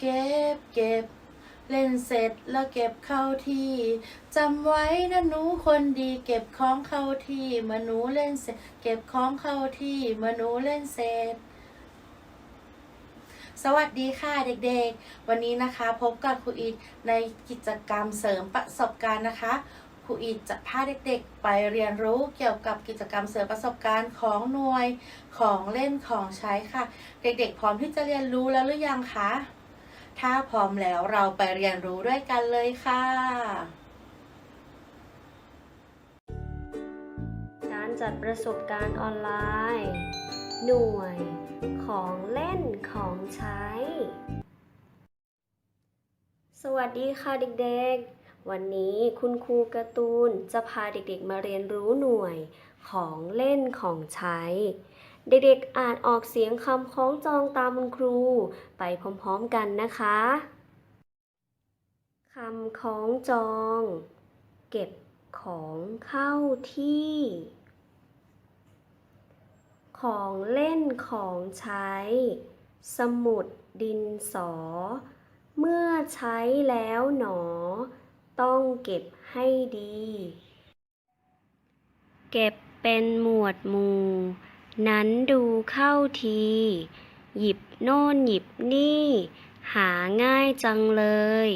เก็บ เล่นเสร็จแล้วเก็บเข้าที่จำไว้นะหนูคนดีเก็บของเข้าที่เมื่อหนูเล่นเสร็จ เก็บของเข้าที่เมื่อหนูเล่นเสร็จสวัสดีค่ะเด็กๆ วันนี้นะคะพบกับครูอิดในกิจกรรมเสริมประสบการณ์นะคะครูอิดจะพาเด็กๆ ไปเรียนรู้เกี่ยวกับกิจกรรมเสริมประสบการณ์ของหน่วยของเล่นของใช้ค่ะ เด็กๆ พร้อมที่จะเรียนรู้แล้วหรือยังคะ ถ้าพร้อมแล้วเราไปเรียนรู้ด้วยกันเลยค่ะ การจัดประสบการณ์ออนไลน์ หน่วย ของเล่นของใช้ สวัสดีค่ะเด็กๆ วันนี้คุณครูการ์ตูนจะพาเด็กๆมาเรียนรู้หน่วยของเล่นของใช้ เด็กๆ อ่านออกเสียงคำคล้องจองตามคุณครู ไปพร้อมๆกันนะคะคำคล้องจอง เก็บของเข้าที่ ของเล่นของใช้ สมุดดินสอ เมื่อใช้แล้วหนอ ต้องเก็บให้ดี เก็บเป็นหมวดหมู่ นั้นดูเข้าที หยิบโน่นหยิบนี่ หาง่ายจังเลย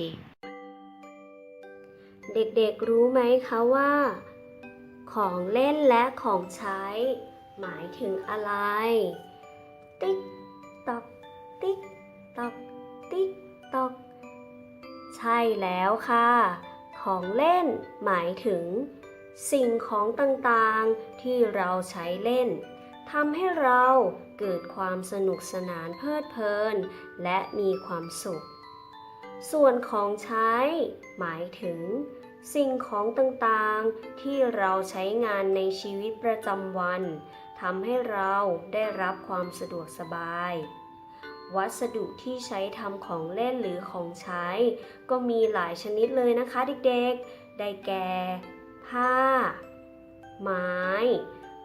เด็กๆรู้ไหมคะว่า ของเล่นและของใช้ หมายถึงอะไร ติ๊กตอกติ๊กตอกติ๊กตอกใช่แล้วค่ะ ของเล่นหมายถึงสิ่งของต่างๆที่เราใช้เล่น ทำให้เราเกิดความสนุกสนานเพลิดเพลิน และมีความสุข ส่วนของใช้ หมายถึง สิ่งของต่างๆ ที่เราใช้งานในชีวิตประจำวันทำให้เราได้รับความสะดวกสบาย วัสดุที่ใช้ทำของเล่นหรือของใช้ ก็มีหลายชนิดเลยนะคะเด็กๆ ได้แก่ ผ้า ไม้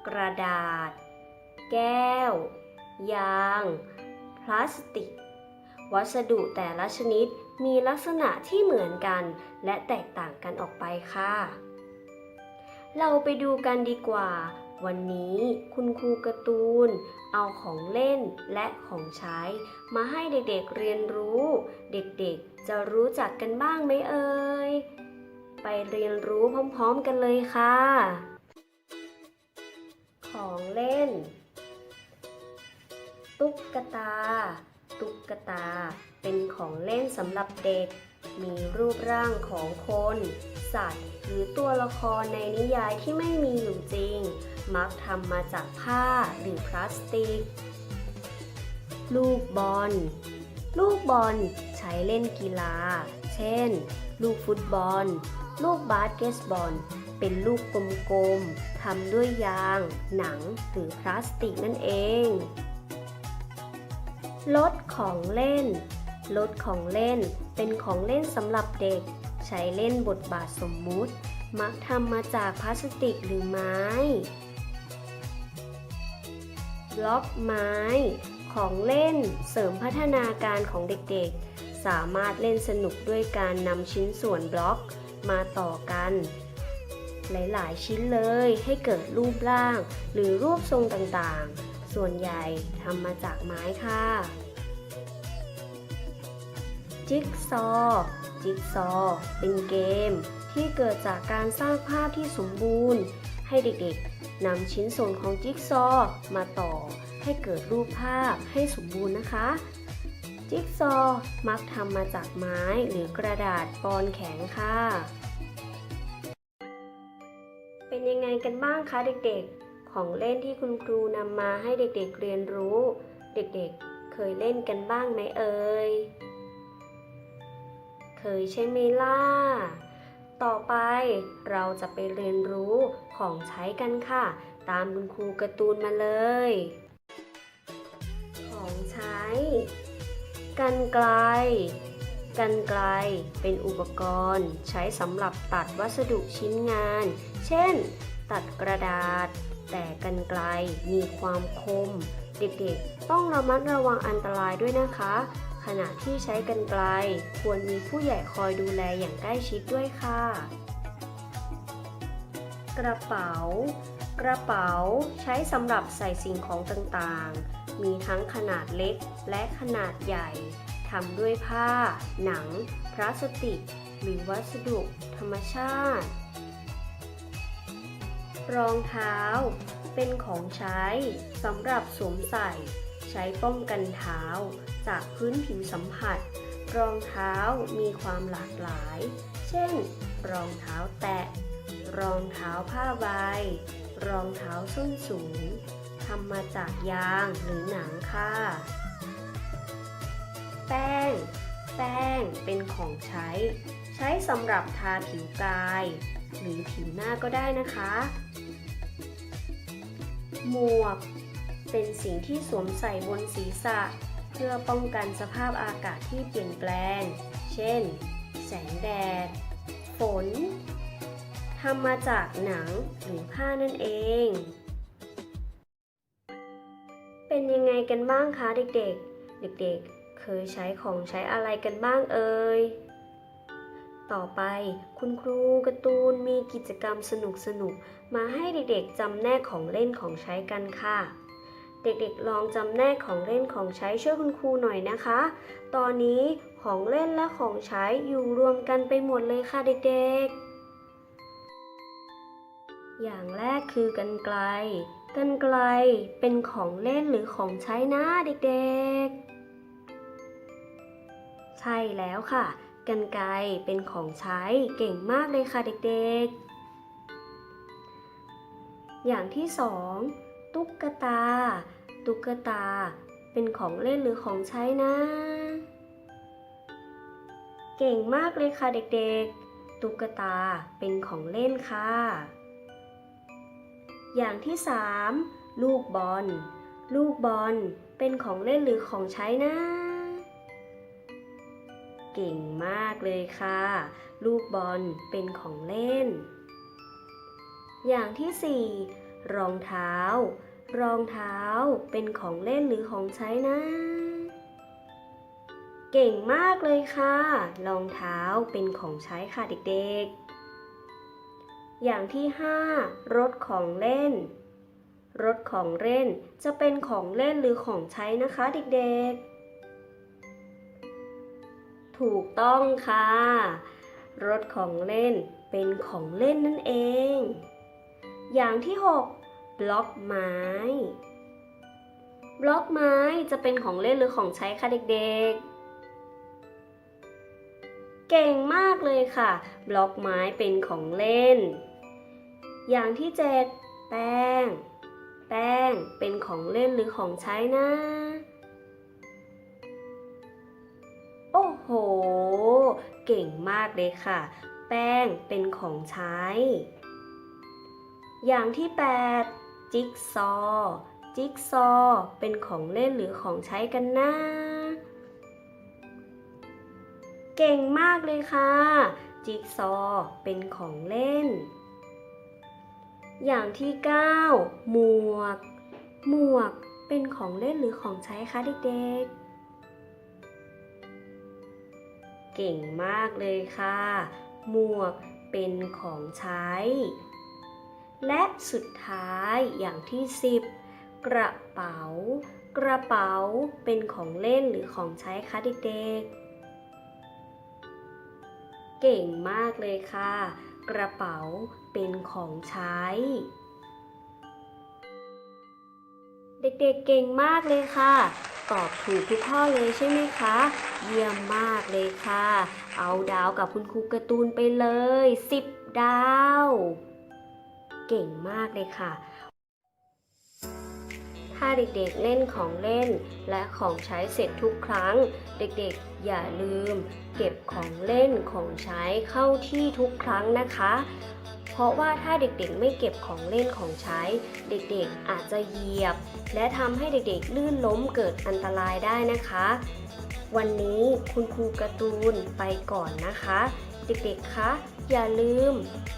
กระดาษ แก้ว ยาง พลาสติก วัสดุแต่ละชนิดมีลักษณะที่เหมือนกัน และแตกต่างกันออกไปค่ะ เราไปดูกันดีกว่า วันนี้คุณครูการ์ตูน เอาของเล่นและของใช้ มาให้เด็กๆเรียนรู้ เด็กๆจะรู้จักกันบ้างไหมเอ่ย ไปเรียนรู้พร้อมๆกันเลยค่ะ ของเล่น ตุ๊กตา ตุ๊กตา เป็นของเล่นสำหรับเด็ก มีรูปร่างของคน สัตว์ หรือตัวละครในนิยายที่ไม่มีอยู่จริง มักทำมาจากผ้าหรือพลาสติก ลูกบอล ลูกบอลใช้เล่นกีฬา เช่น ลูกฟุตบอล ลูกบาสเกตบอล เป็นลูกกลมๆทำด้วยยาง หนัง หรือพลาสติกนั่นเอง รถของเล่น รถของเล่น เป็นของเล่นสำหรับเด็ก ใช้เล่นบทบาทสมมุติ มักทำมาจากพลาสติกหรือไม้ บล็อกไม้ ของเล่นเสริมพัฒนาการของเด็กๆ สามารถเล่นสนุกด้วยการนำชิ้นส่วนบล็อกมาต่อกัน หลายๆ ชิ้นเลยให้เกิดรูปร่าง หรือรูปทรงต่างๆ ส่วนใหญ่ทำมาจากไม้ค่ะ จิ๊กซอว์จิ๊กซอว์เป็นเกม ที่เกิดจากการสร้างภาพที่สมบูรณ์ ให้เด็กๆนำชิ้นส่วนของจิ๊กซอว์มาต่อ ให้เกิดรูปภาพให้สมบูรณ์นะคะ จิ๊กซอว์มักทำมาจากไม้หรือกระดาษปอนแข็งค่ะ เป็นยังไงกันบ้างคะเด็กๆ ของเล่นที่คุณครูนำมาให้เด็กๆเรียนรู้ เด็กๆเคยเล่นกันบ้างไหมเอ่ย เคยใช่ไหมล่ะ ต่อไปเราจะไปเรียนรู้ของใช้กันค่ะ ตามคุณครูการ์ตูนมาเลย ของใช้กันไกลกันไกลเป็นอุปกรณ์ใช้สำหรับตัดวัสดุชิ้นงาน เช่น ตัดกระดาษ แต่กันไกลมีความคม เด็กๆ ต้องระมัดระวังอันตรายด้วยนะคะ ขณะที่ใช้กรรไกรควรมีผู้ใหญ่คอยดูแลอย่างใกล้ชิดด้วยค่ะ กระเป๋า กระเป๋าใช้สำหรับใส่สิ่งของต่างๆ มีทั้งขนาดเล็กและขนาดใหญ่ทำด้วยผ้า หนัง พลาสติก หรือวัสดุ ธรรมชาติ รองเท้า เป็นของใช้สำหรับสวมใส่ ใช้ป้องกันเท้า จากพื้นผิวสัมผัส รองเท้ามีความหลากหลาย เช่น รองเท้าแตะ รองเท้าผ้าใบ รองเท้าส้นสูงทำมาจากยางหรือหนังค่ะ แป้ง แป้งเป็นของใช้ ใช้สำหรับทาผิวกาย หรือผิวหน้าก็ได้นะคะ หมวก เป็นสิ่งที่สวมใส่บนศีรษะ เพื่อป้องกันสภาพอากาศที่เปลี่ยนแปลง เช่น แสงแดด ฝนทำมาจากหนังหรือผ้านั่นเอง เป็นยังไงกันบ้างคะเด็กๆ เด็กๆ เคยใช้ของใช้อะไรกันบ้างเอ่ย ต่อไปคุณครูการ์ตูนมีกิจกรรมสนุกๆมาให้เด็กๆจำแนกของเล่นของใช้กันค่ะ เด็กๆลองจำแนกของเล่นของใช้ช่วยคุณครูหน่อยนะคะ ตอนนี้ของเล่นและของใช้อยู่รวมกันไปหมดเลยค่ะเด็กๆ อย่างแรกคือกันไกล กันไกลเป็นของเล่นหรือของใช้นะเด็กๆ ใช่แล้วค่ะ กันไกลเป็นของใช้เก่งมากเลยค่ะเด็กๆ อย่างที่สองตุ๊กตา ตุ๊กตา เป็นของเล่นหรือของใช้นะ เก่งมากเลยค่ะเด็กๆ ตุ๊กตาเป็นของเล่นค่ะ อย่างที่สามลูกบอล ลูกบอลเป็นของเล่นหรือของใช้นะ เก่งมากเลยค่ะ ลูกบอลเป็นของเล่น อย่างที่สี่รองเท้า รองเท้าเป็นของเล่นหรือของใช้นะ เก่งมากเลยค่ะ รองเท้าเป็นของใช้ค่ะเด็กๆอย่างที่ห้ารถของเล่น รถของเล่นจะเป็นของเล่นหรือของใช้นะคะเด็กๆ ถูกต้องค่ะ รถของเล่นเป็นของเล่นนั่นเอง อย่างที่ 6 บล็อกไม้ บล็อกไม้จะเป็นของเล่นหรือของใช้คะเด็กๆ เก่งมากเลยค่ะ บล็อกไม้เป็นของเล่น อย่างที่ 7 แป้ง แป้งเป็นของเล่นหรือของใช้นะ เก่งมากเลยค่ะ แป้งเป็นของใช้ อย่างที่ 8 จิ๊กซอ จิ๊กซอ เป็นของเล่นหรือของใช้กันนะเก่งมากเลยค่ะ จิ๊กซอ เป็นของเล่น อย่างที่ 9 หมวก หมวกเป็นของเล่นหรือของใช้คะเด็กๆ เก่งมากเลยค่ะ หมวกเป็นของใช้ และสุดท้ายอย่างที่ 10 กระเป๋า กระเป๋าเป็นของเล่นหรือของใช้คะเด็กๆ เก่งมากเลยค่ะ กระเป๋าเป็นของใช้ เด็กๆเก่งมากเลยค่ะ ตอบถูกทุกข้อเลยใช่ไหมคะ เยี่ยมมากเลยค่ะ เอาดาวกับคุณครูการ์ตูนไปเลย 10 ดาว เก่งมากเลยค่ะ ถ้าเด็กๆเล่นของเล่น และของใช้เสร็จทุกครั้ง เด็กๆอย่าลืม เก็บของเล่นของใช้เข้าที่ทุกครั้งนะคะ เพราะว่าถ้าเด็กๆไม่เก็บของเล่นของใช้ เด็กๆอาจจะเหยียบ และทำให้เด็กๆลื่นล้มเกิดอันตรายได้นะคะ วันนี้คุณครูการ์ตูนไปก่อนนะคะ เด็กๆคะอย่าลืม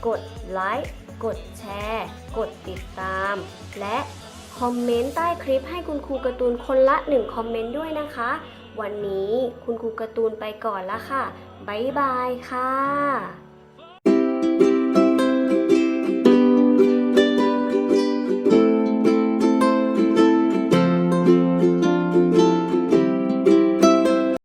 กดไลค์กดแชร์ กดติดตาม และคอมเมนต์ใต้คลิปให้คุณครูการ์ตูนคนละหนึ่งคอมเมนต์ด้วยนะคะ วันนี้คุณครูการ์ตูนไปก่อนละค่ะ บ๊ายบายค่ะ